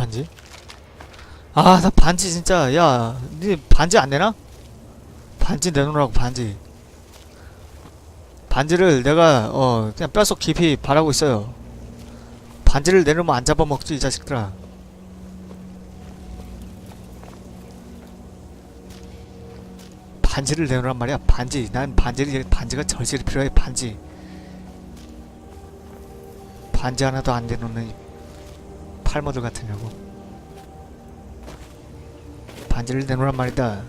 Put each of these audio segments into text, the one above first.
반지? 아, 나 반지 진짜, 야, 니 반지 안 내나? 반지 내놓으라고, 반지. 반지를 내가, 어, 그냥 뼛속 깊이 바라고 있어요. 반지를 내놓으면 안 잡아먹지, 이 자식들아. 반지를 내놓으란 말이야, 반지. 난 반지를, 반지가 절실히 필요해, 반지. 반지 하나도 안 내놓는 이 팔모들 같으냐고. 반지를 내놓으란 말이다.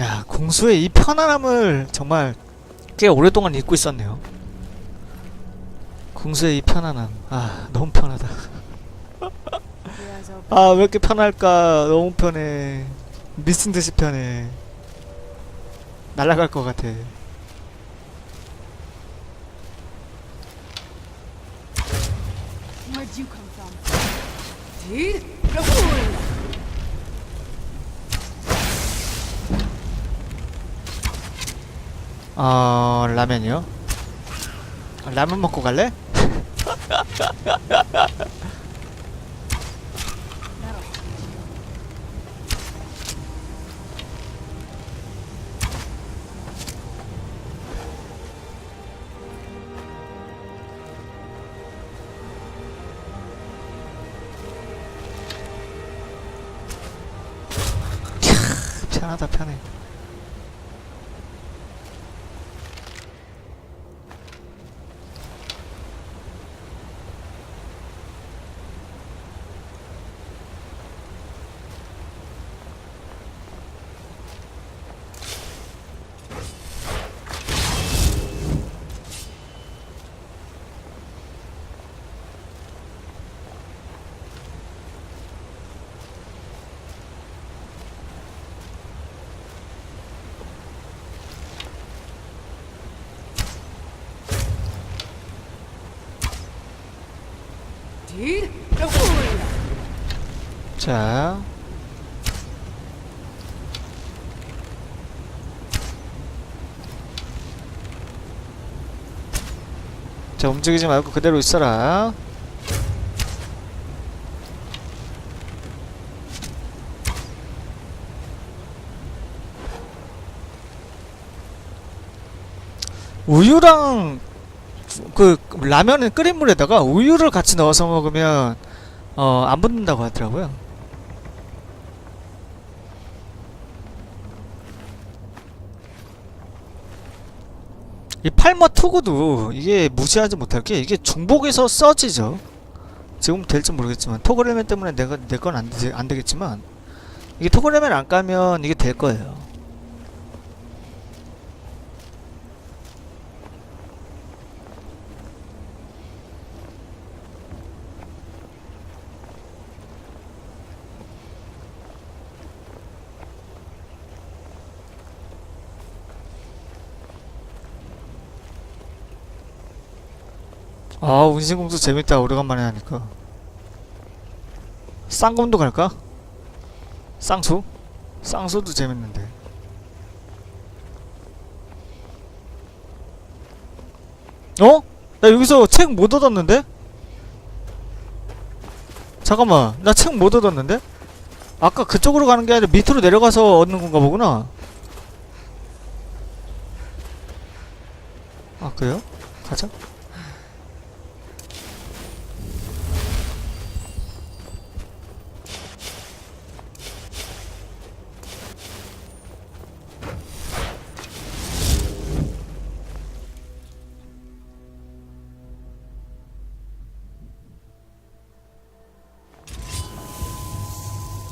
야, 공수의 이 편안함을 정말 꽤 오랫동안 잊고 있었네요. 공수의 이 편안함. 아, 너무 편하다. 아, 왜 이렇게 편할까? 너무 편해. 미친 듯이 편해. 날아갈 것 같아. 어, 라면이요? 아, 라면 먹고 갈래? 편하다 편해. 자. 자, 움직이지 말고 그대로 있어라. 우유랑 그 라면은 끓인 물에다가 우유를 같이 넣어서 먹으면 어, 안 붙는다고 하더라고요. 이 팔머 투구도 이게 무시하지 못할 게 이게 중복에서 써지죠. 지금 될지 모르겠지만 토그레멘 때문에 내가 내 건 안 되겠지만 이게 토그레멘 안 까면 이게 될 거예요. 아 운신공수 재밌다 오래간만에 하니까 쌍검도 갈까? 쌍수? 쌍수도 재밌는데 어? 나 여기서 책 못 얻었는데? 잠깐만 나 책 못 얻었는데? 아까 그쪽으로 가는 게 아니라 밑으로 내려가서 얻는 건가 보구나 아 그래요? 가자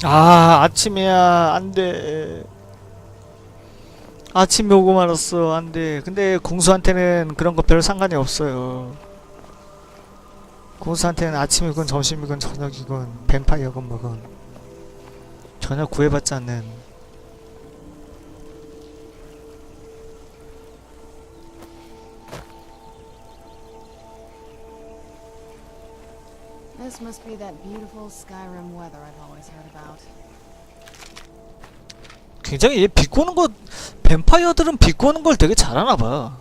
아 아침이야 안돼. 아침이 오고 말았어. 안돼. 근데 공수한테는 그런 거 별 상관이 없어요. 공수한테는 아침이건 점심이건 저녁이건 뱀파이어건 뭐건 전혀 구애받지 않는 This must be that beautiful Skyrim weather I've always heard about. 굉장히 얘 비꼬는 거 뱀파이어들은 비꼬는 걸 되게 잘하나 봐.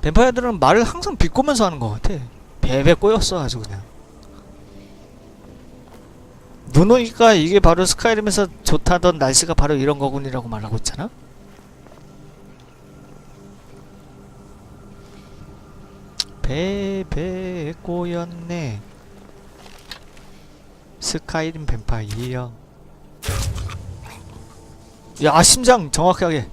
뱀파이어들은 말을 항상 비꼬면서 하는 것 같아. 베베 꼬였어 아주 그냥. 눈 오니까 이게 바로 스카이림에서 좋다던 날씨가 바로 이런 거군이라고 말하고 있잖아. 베베 꼬였네. 스카이림 뱀파이어. 야 심장 정확하게.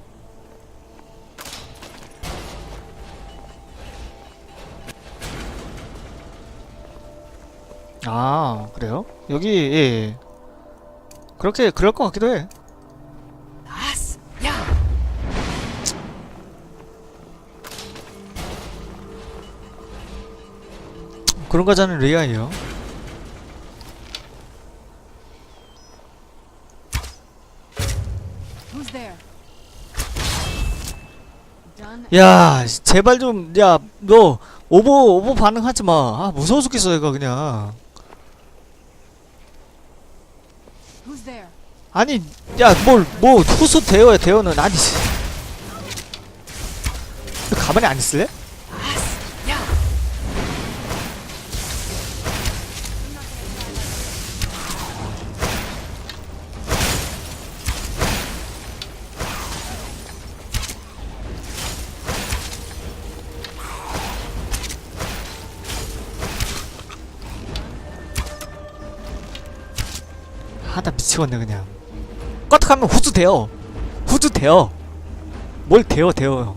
아 그래요? 여기 예. 그렇게 그럴 것 같기도 해. 그런 거잖아요 레이아예요. 야 제발 좀 야 너 오버 오버 반응하지 마. 아 무서워 죽겠어 얘가 그냥. 아니 야뭘뭐 후수 대어야 대어는 아니. 너 가만히 안 있을래? 미치겠네 그냥. 껐하면 후수 대어. 후수 대어. 뭘 대어 대어.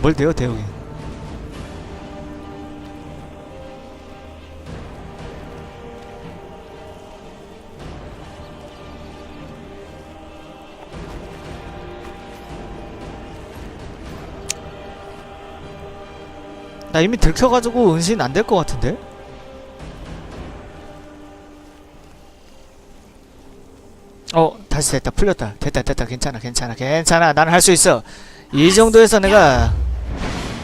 뭘 대어 대어. 그냥. 나 이미 들켜가지고 은신 안 될 것 같은데? 어 다시 됐다. 풀렸다. 됐다 됐다. 괜찮아 괜찮아 괜찮아. 나는 할 수 있어. 이 정도에서 내가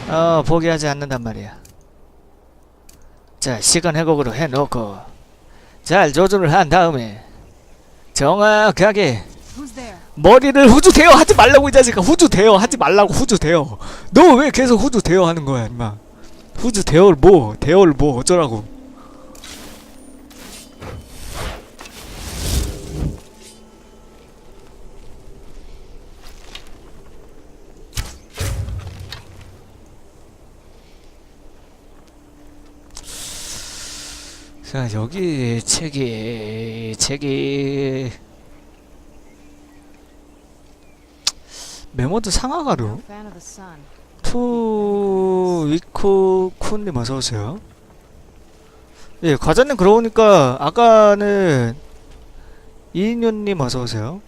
어 포기하지 않는단 말이야. 자 시간 회복으로 해놓고 잘 조절을 한 다음에 정확하게? 머리를 후주 대어 하지 말라고 이 자식아. 후주 대어 하지 말라고 후주 대어 너왜 계속 후주 대어 하는 거야 임마? 후주 대어를 뭐 대어를 뭐 어쩌라고 자 여기 책이 책이 메모드 상하가루. 투 위쿠 쿤님 어서 오세요. 예, 과자님 그러고 보니까 아까는 이인윤님 어서 오세요.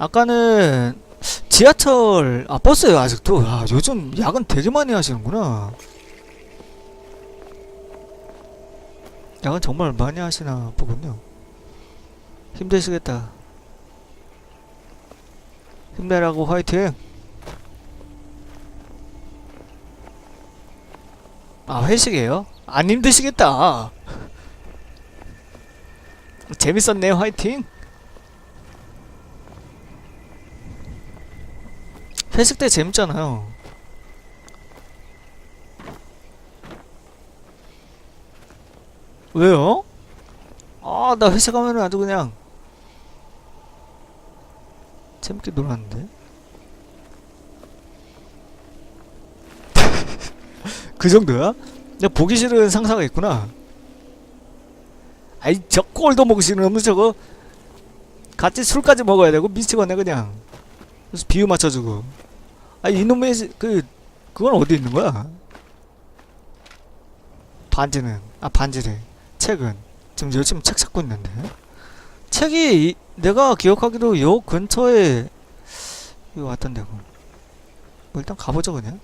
아까는 지하철 아 버스요 아직도 아 요즘 야근 되게 많이 하시는구나. 야근 정말 많이 하시나 보군요. 힘드시겠다. 힘내라고 화이팅. 아 회식이에요? 안 힘드시겠다 재밌었네요 화이팅 회식 때 재밌잖아요 왜요? 아 나 회식하면 아주 그냥 재밌게 놀았는데 그 정도야? 내가 보기 싫은 상사가 있구나. 아이 저 꼴도 먹기 싫으면 저거 같이 술까지 먹어야 되고 미치겠네 그냥. 그래서 비유 맞춰주고. 아 이놈의 시- 그 그건 어디 있는 거야? 반지는 아 반지래. 책은 지금 열심히 책 찾고 있는데. 책이 이- 내가 기억하기로 요 근처에 이거 왔던데. 뭐 일단 가보자 그냥.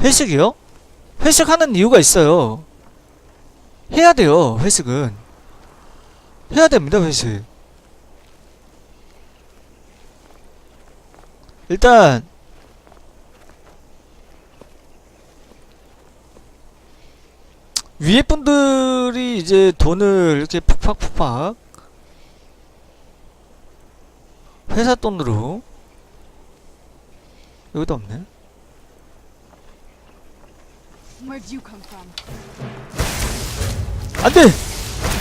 회식이요? 회식하는 이유가 있어요. 해야 돼요, 회식은. 해야 됩니다, 회식. 일단, 위에 분들이 이제 돈을 이렇게 푹팍푹팍 회사 돈으로 여기도 없네 Where'd you come from? 안돼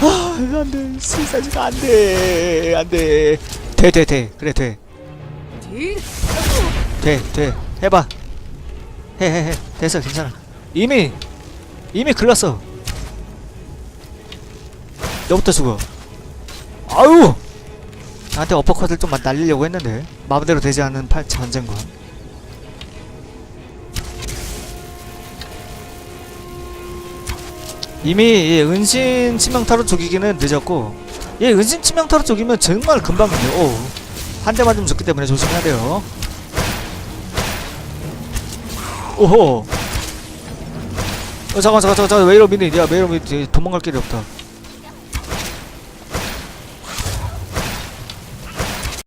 아 안돼 실사지가 안돼 안돼 돼 돼 돼 그래 돼? 돼, 돼. 해봐. 해, 해, 해. 됐어, 괜찮아. 이미, 이미 글렀어. 너부터 죽어. 아유! 나한테 어퍼컷을 좀 날리려고 했는데. 마음대로 되지 않은 팔, 전쟁과. 이미 이 은신 치명타로 죽이기는 늦었고, 이 은신 치명타로 죽이면 정말 금방 끝내요. 오. 한 대 맞으면 죽기 때문에 조심해야 돼요. 오호. 어 잠깐 잠깐 잠깐 왜 이러 미니? 야왜 이러 미니? 도망갈 길이 없다.